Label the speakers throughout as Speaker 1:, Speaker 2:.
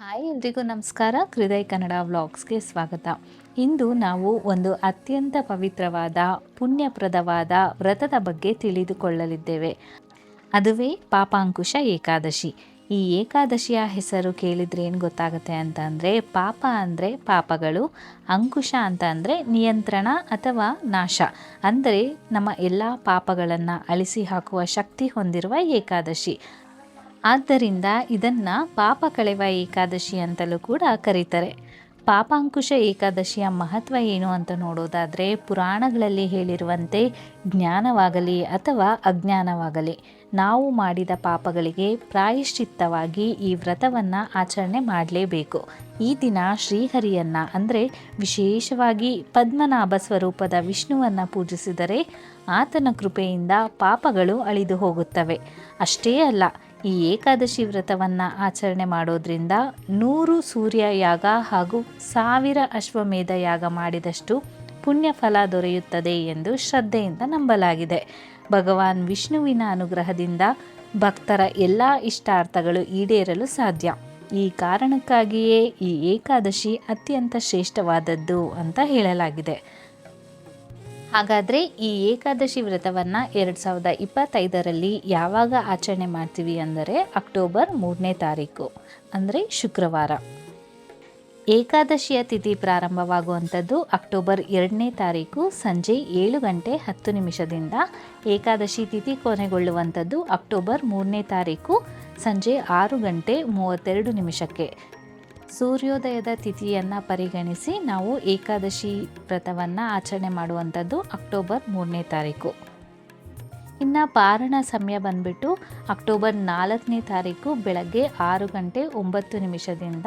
Speaker 1: Hi ಎಲ್ರಿಗೂ ನಮಸ್ಕಾರ. ಹೃದಯ ಕನ್ನಡ ವ್ಲಾಗ್ಸ್ಗೆ ಸ್ವಾಗತ. ಇಂದು ನಾವು ಒಂದು ಅತ್ಯಂತ ಪವಿತ್ರವಾದ, ಪುಣ್ಯಪ್ರದವಾದ ವ್ರತದ ಬಗ್ಗೆ ತಿಳಿದುಕೊಳ್ಳಲಿದ್ದೇವೆ. ಅದುವೇ ಪಾಪಾಂಕುಶ ಏಕಾದಶಿ. ಈ ಏಕಾದಶಿಯ ಹೆಸರು ಕೇಳಿದ್ರೆ ಏನು ಗೊತ್ತಾಗುತ್ತೆ ಅಂತ ಅಂದರೆ, ಪಾಪ ಅಂದರೆ ಪಾಪಗಳು, ಅಂಕುಶ ಅಂತ ಅಂದರೆ ನಿಯಂತ್ರಣ ಅಥವಾ ನಾಶ. ಅಂದರೆ ನಮ್ಮ ಎಲ್ಲ ಪಾಪಗಳನ್ನು ಅಳಿಸಿ ಹಾಕುವ ಶಕ್ತಿ ಹೊಂದಿರುವ ಏಕಾದಶಿ. ಆದ್ದರಿಂದ ಇದನ್ನು ಪಾಪ ಕಳೆವ ಏಕಾದಶಿ ಅಂತಲೂ ಕೂಡ ಕರೀತಾರೆ. ಪಾಪಾಂಕುಶ ಏಕಾದಶಿಯ ಮಹತ್ವ ಏನು ಅಂತ ನೋಡೋದಾದರೆ, ಪುರಾಣಗಳಲ್ಲಿ ಹೇಳಿರುವಂತೆ ಜ್ಞಾನವಾಗಲಿ ಅಥವಾ ಅಜ್ಞಾನವಾಗಲಿ, ನಾವು ಮಾಡಿದ ಪಾಪಗಳಿಗೆ ಪ್ರಾಯಶ್ಚಿತ್ತವಾಗಿ ಈ ವ್ರತವನ್ನು ಆಚರಣೆ ಮಾಡಲೇಬೇಕು. ಈ ದಿನ ಶ್ರೀಹರಿಯನ್ನು, ಅಂದರೆ ವಿಶೇಷವಾಗಿ ಪದ್ಮನಾಭ ಸ್ವರೂಪದ ವಿಷ್ಣುವನ್ನು ಪೂಜಿಸಿದರೆ ಆತನ ಕೃಪೆಯಿಂದ ಪಾಪಗಳು ಅಳಿದು ಹೋಗುತ್ತವೆ. ಅಷ್ಟೇ ಅಲ್ಲ ಈ ಏಕಾದಶಿ ವ್ರತವನ್ನು ಆಚರಣೆ ಮಾಡೋದ್ರಿಂದ ನೂರು ಸೂರ್ಯ ಯಾಗ ಹಾಗೂ ಸಾವಿರ ಅಶ್ವಮೇಧ ಯಾಗ ಮಾಡಿದಷ್ಟು ಪುಣ್ಯ ಫಲ ದೊರೆಯುತ್ತದೆ ಎಂದು ಶ್ರದ್ಧೆಯಿಂದ ನಂಬಲಾಗಿದೆ. ಭಗವಾನ್ ವಿಷ್ಣುವಿನ ಅನುಗ್ರಹದಿಂದ ಭಕ್ತರ ಎಲ್ಲ ಇಷ್ಟಾರ್ಥಗಳು ಈಡೇರಲು ಸಾಧ್ಯ. ಈ ಕಾರಣಕ್ಕಾಗಿಯೇ ಈ ಏಕಾದಶಿ ಅತ್ಯಂತ ಶ್ರೇಷ್ಠವಾದದ್ದು ಅಂತ ಹೇಳಲಾಗಿದೆ. ಹಾಗಾದರೆ ಈ ಏಕಾದಶಿ ವ್ರತವನ್ನು ಎರಡು ಸಾವಿರದ ಇಪ್ಪತ್ತೈದರಲ್ಲಿ ಯಾವಾಗ ಆಚರಣೆ ಮಾಡ್ತೀವಿ ಅಂದರೆ ಅಕ್ಟೋಬರ್ ಮೂರನೇ ತಾರೀಕು, ಅಂದರೆ ಶುಕ್ರವಾರ. ಏಕಾದಶಿಯ ತಿಥಿ ಪ್ರಾರಂಭವಾಗುವಂಥದ್ದು ಅಕ್ಟೋಬರ್ ಎರಡನೇ ತಾರೀಕು ಸಂಜೆ ಏಳು ಗಂಟೆ ಹತ್ತು ನಿಮಿಷದಿಂದ. ಏಕಾದಶಿ ತಿಥಿ ಕೊನೆಗೊಳ್ಳುವಂಥದ್ದು ಅಕ್ಟೋಬರ್ ಮೂರನೇ ತಾರೀಕು ಸಂಜೆ ಆರು ಗಂಟೆ ಮೂವತ್ತೆರಡು ನಿಮಿಷಕ್ಕೆ. ಸೂರ್ಯೋದಯದ ತಿಥಿಯನ್ನು ಪರಿಗಣಿಸಿ ನಾವು ಏಕಾದಶಿ ವ್ರತವನ್ನು ಆಚರಣೆ ಮಾಡುವಂಥದ್ದು ಅಕ್ಟೋಬರ್ ಮೂರನೇ ತಾರೀಕು. ಇನ್ನು ಪಾರಣ ಸಮಯ ಬಂದ್ಬಿಟ್ಟು ಅಕ್ಟೋಬರ್ ನಾಲ್ಕನೇ ತಾರೀಕು ಬೆಳಗ್ಗೆ ಆರು ಗಂಟೆ ಒಂಬತ್ತು ನಿಮಿಷದಿಂದ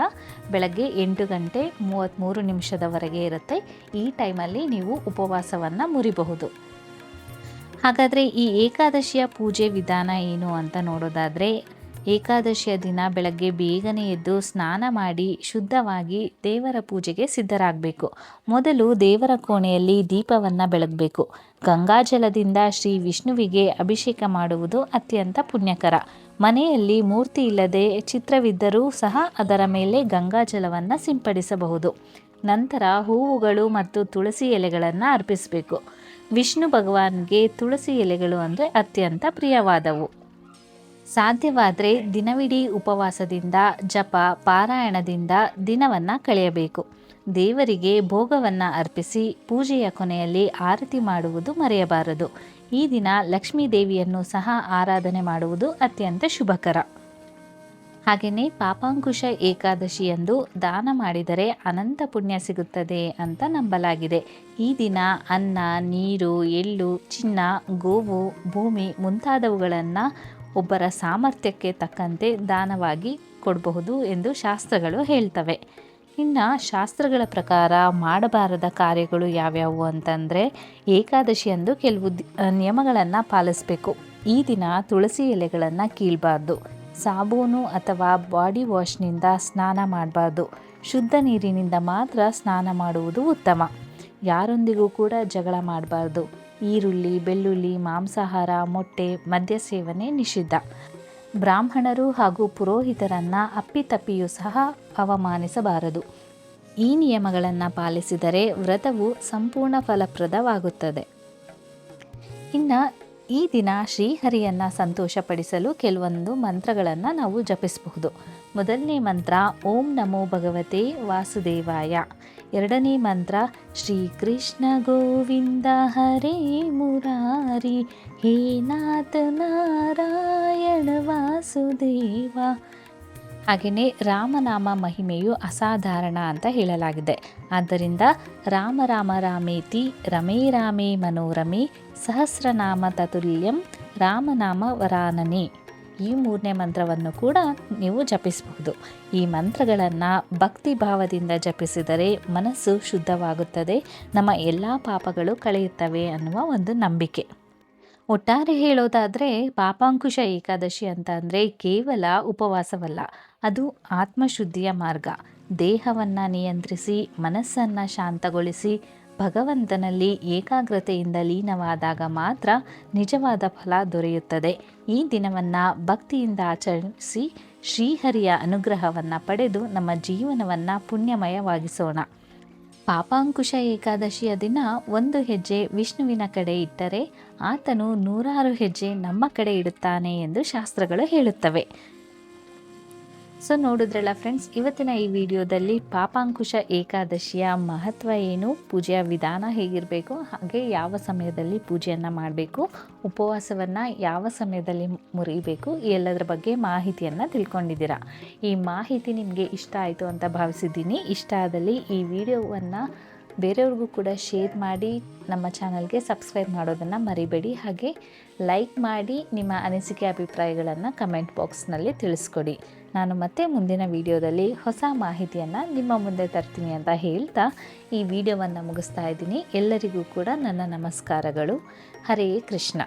Speaker 1: ಬೆಳಗ್ಗೆ ಎಂಟು ಗಂಟೆ ಮೂವತ್ತ್ಮೂರು ನಿಮಿಷದವರೆಗೆ ಇರುತ್ತೆ. ಈ ಟೈಮಲ್ಲಿ ನೀವು ಉಪವಾಸವನ್ನು ಮುರಿಬಹುದು. ಹಾಗಾದರೆ ಈ ಏಕಾದಶಿಯ ಪೂಜೆ ವಿಧಾನ ಏನು ಅಂತ ನೋಡೋದಾದರೆ ಏಕಾದಶಿಯ ದಿನ ಬೆಳಗ್ಗೆ ಬೇಗನೆ ಎದ್ದು ಸ್ನಾನ ಮಾಡಿ ಶುದ್ಧವಾಗಿ ದೇವರ ಪೂಜೆಗೆ ಸಿದ್ಧರಾಗಬೇಕು. ಮೊದಲು ದೇವರ ಕೋಣೆಯಲ್ಲಿ ದೀಪವನ್ನು ಬೆಳಗಬೇಕು. ಗಂಗಾಜಲದಿಂದ ಶ್ರೀ ವಿಷ್ಣುವಿಗೆ ಅಭಿಷೇಕ ಮಾಡುವುದು ಅತ್ಯಂತ ಪುಣ್ಯಕರ. ಮನೆಯಲ್ಲಿ ಮೂರ್ತಿ ಇಲ್ಲದೆ ಚಿತ್ರವಿದ್ದರೂ ಸಹ ಅದರ ಮೇಲೆ ಗಂಗಾಜಲವನ್ನು ಸಿಂಪಡಿಸಬಹುದು. ನಂತರ ಹೂವುಗಳು ಮತ್ತು ತುಳಸಿ ಎಲೆಗಳನ್ನು ಅರ್ಪಿಸಬೇಕು. ವಿಷ್ಣು ಭಗವಾನ್ಗೆ ತುಳಸಿ ಎಲೆಗಳು ಅಂದರೆ ಅತ್ಯಂತ ಪ್ರಿಯವಾದವು. ಸಾಧ್ಯವಾದರೆ ದಿನವಿಡೀ ಉಪವಾಸದಿಂದ, ಜಪ, ಪಾರಾಯಣದಿಂದ ದಿನವನ್ನು ಕಳೆಯಬೇಕು. ದೇವರಿಗೆ ಭೋಗವನ್ನು ಅರ್ಪಿಸಿ ಪೂಜೆಯ ಕೊನೆಯಲ್ಲಿ ಆರತಿ ಮಾಡುವುದು ಮರೆಯಬಾರದು. ಈ ದಿನ ಲಕ್ಷ್ಮೀ ದೇವಿಯನ್ನು ಸಹ ಆರಾಧನೆ ಮಾಡುವುದು ಅತ್ಯಂತ ಶುಭಕರ. ಹಾಗೆಯೇ ಪಾಪಾಂಕುಶ ಏಕಾದಶಿಯಂದು ದಾನ ಮಾಡಿದರೆ ಅನಂತ ಪುಣ್ಯ ಸಿಗುತ್ತದೆ ಅಂತ ನಂಬಲಾಗಿದೆ. ಈ ದಿನ ಅನ್ನ, ನೀರು, ಎಳ್ಳು, ಚಿನ್ನ, ಗೋವು, ಭೂಮಿ ಮುಂತಾದವುಗಳನ್ನು ಒಬ್ಬರ ಸಾಮರ್ಥ್ಯಕ್ಕೆ ತಕ್ಕಂತೆ ದಾನವಾಗಿ ಕೊಡಬಹುದು ಎಂದು ಶಾಸ್ತ್ರಗಳು ಹೇಳ್ತವೆ. ಇನ್ನು ಶಾಸ್ತ್ರಗಳ ಪ್ರಕಾರ ಮಾಡಬಾರದ ಕಾರ್ಯಗಳು ಯಾವ್ಯಾವು ಅಂತಂದರೆ ಏಕಾದಶಿಯಂದು ಕೆಲವು ನಿಯಮಗಳನ್ನು ಪಾಲಿಸಬೇಕು. ಈ ದಿನ ತುಳಸಿ ಎಲೆಗಳನ್ನು ಕೀಳಬಾರ್ದು. ಸಾಬೂನು ಅಥವಾ ಬಾಡಿ ವಾಶ್ನಿಂದ ಸ್ನಾನ ಮಾಡಬಾರ್ದು. ಶುದ್ಧ ನೀರಿನಿಂದ ಮಾತ್ರ ಸ್ನಾನ ಮಾಡುವುದು ಉತ್ತಮ. ಯಾರೊಂದಿಗೂ ಕೂಡ ಜಗಳ ಮಾಡಬಾರ್ದು. ಈರುಳ್ಳಿ, ಬೆಳ್ಳುಳ್ಳಿ, ಮಾಂಸಾಹಾರ, ಮೊಟ್ಟೆ, ಮದ್ಯ ಸೇವನೆ ನಿಷಿದ್ಧ. ಬ್ರಾಹ್ಮಣರು ಹಾಗೂ ಪುರೋಹಿತರನ್ನು ಅಪ್ಪಿತಪ್ಪಿಯೂ ಸಹ ಅವಮಾನಿಸಬಾರದು. ಈ ನಿಯಮಗಳನ್ನು ಪಾಲಿಸಿದರೆ ವ್ರತವು ಸಂಪೂರ್ಣ ಫಲಪ್ರದವಾಗುತ್ತದೆ. ಇನ್ನು ಈ ದಿನ ಶ್ರೀಹರಿಯನ್ನು ಸಂತೋಷಪಡಿಸಲು ಕೆಲವೊಂದು ಮಂತ್ರಗಳನ್ನು ನಾವು ಜಪಿಸಬಹುದು. ಮೊದಲನೇ ಮಂತ್ರ, ಓಂ ನಮೋ ಭಗವತೆ ವಾಸುದೇವಾಯ. ಎರಡನೇ ಮಂತ್ರ, ಶ್ರೀ ಕೃಷ್ಣ ಗೋವಿಂದ ಹರೇ ಮುರಾರಿ, ಹೇ ನಾಥ ನಾರಾಯಣ ವಾಸುದೇವ. ಹಾಗೆಯೇ ರಾಮನಾಮ ಮಹಿಮೆಯು ಅಸಾಧಾರಣ ಅಂತ ಹೇಳಲಾಗಿದೆ. ಆದ್ದರಿಂದ ರಾಮ ರಾಮ ರಾಮೇತಿ, ರಮೇ ರಾಮೇ ಮನೋರಮೆ, ಸಹಸ್ರನಾಮ ತತುಲ್ಯಂ, ರಾಮನಾಮ ವರಾನನೆ. ಈ ಮೂರನೇ ಮಂತ್ರವನ್ನು ಕೂಡ ನೀವು ಜಪಿಸಬಹುದು. ಈ ಮಂತ್ರಗಳನ್ನು ಭಕ್ತಿ ಭಾವದಿಂದ ಜಪಿಸಿದರೆ ಮನಸ್ಸು ಶುದ್ಧವಾಗುತ್ತದೆ, ನಮ್ಮ ಎಲ್ಲ ಪಾಪಗಳು ಕಳೆಯುತ್ತವೆ ಅನ್ನುವ ಒಂದು ನಂಬಿಕೆ. ಒಟ್ಟಾರೆ ಹೇಳೋದಾದರೆ, ಪಾಪಾಂಕುಶ ಏಕಾದಶಿ ಅಂತ ಅಂದರೆ ಕೇವಲ ಉಪವಾಸವಲ್ಲ, ಅದು ಆತ್ಮಶುದ್ಧಿಯ ಮಾರ್ಗ. ದೇಹವನ್ನು ನಿಯಂತ್ರಿಸಿ, ಮನಸ್ಸನ್ನು ಶಾಂತಗೊಳಿಸಿ ಭಗವಂತನಲ್ಲಿ ಏಕಾಗ್ರತೆಯಿಂದ ಲೀನವಾದಾಗ ಮಾತ್ರ ನಿಜವಾದ ಫಲ ದೊರೆಯುತ್ತದೆ. ಈ ದಿನವನ್ನು ಭಕ್ತಿಯಿಂದ ಆಚರಿಸಿ ಶ್ರೀಹರಿಯ ಅನುಗ್ರಹವನ್ನು ಪಡೆದು ನಮ್ಮ ಜೀವನವನ್ನು ಪುಣ್ಯಮಯವಾಗಿಸೋಣ. ಪಾಪಾಂಕುಶ ಏಕಾದಶಿಯ ದಿನ ಒಂದು ಹೆಜ್ಜೆ ವಿಷ್ಣುವಿನ ಕಡೆ ಇಟ್ಟರೆ ಆತನು ನೂರಾರು ಹೆಜ್ಜೆ ನಮ್ಮ ಕಡೆ ಇಡುತ್ತಾನೆ ಎಂದು ಶಾಸ್ತ್ರಗಳು ಹೇಳುತ್ತವೆ. ಸೊ ನೋಡಿದ್ರಲ್ಲ ಫ್ರೆಂಡ್ಸ್ ಇವತ್ತಿನ ಈ ವಿಡಿಯೋದಲ್ಲಿ ಪಾಪಾಂಕುಶ ಏಕಾದಶಿಯ ಮಹತ್ವ ಏನು, ಪೂಜೆಯ ವಿಧಾನ ಹೇಗಿರಬೇಕು, ಹಾಗೆ ಯಾವ ಸಮಯದಲ್ಲಿ ಪೂಜೆಯನ್ನು ಮಾಡಬೇಕು, ಉಪವಾಸವನ್ನು ಯಾವ ಸಮಯದಲ್ಲಿ ಮುರಿಬೇಕು ಎಲ್ಲದರ ಬಗ್ಗೆ ಮಾಹಿತಿಯನ್ನು ತಿಳ್ಕೊಂಡಿದ್ದೀರಾ? ಈ ಮಾಹಿತಿ ನಿಮಗೆ ಇಷ್ಟ ಆಯಿತು ಅಂತ ಭಾವಿಸಿದ್ದೀನಿ. ಇಷ್ಟ ಆದಲ್ಲಿ ಈ ವಿಡಿಯೋವನ್ನು ಬೇರೆಯವ್ರಿಗೂ ಕೂಡ ಶೇರ್ ಮಾಡಿ, ನಮ್ಮ ಚಾನಲ್ಗೆ ಸಬ್ಸ್ಕ್ರೈಬ್ ಮಾಡೋದನ್ನು ಮರಿಬೇಡಿ. ಹಾಗೆ ಲೈಕ್ ಮಾಡಿ ನಿಮ್ಮ ಅನಿಸಿಕೆ ಅಭಿಪ್ರಾಯಗಳನ್ನು ಕಮೆಂಟ್ ಬಾಕ್ಸ್ನಲ್ಲಿ ತಿಳಿಸ್ಕೊಡಿ. ನಾನು ಮತ್ತೆ ಮುಂದಿನ ವಿಡಿಯೋದಲ್ಲಿ ಹೊಸ ಮಾಹಿತಿಯನ್ನು ನಿಮ್ಮ ಮುಂದೆ ತರ್ತೀನಿ ಅಂತ ಹೇಳ್ತಾ ಈ ವಿಡಿಯೋವನ್ನು ಮುಗಿಸ್ತಾ ಇದ್ದೀನಿ. ಎಲ್ಲರಿಗೂ ಕೂಡ ನನ್ನ ನಮಸ್ಕಾರಗಳು. ಹರೇ ಕೃಷ್ಣ.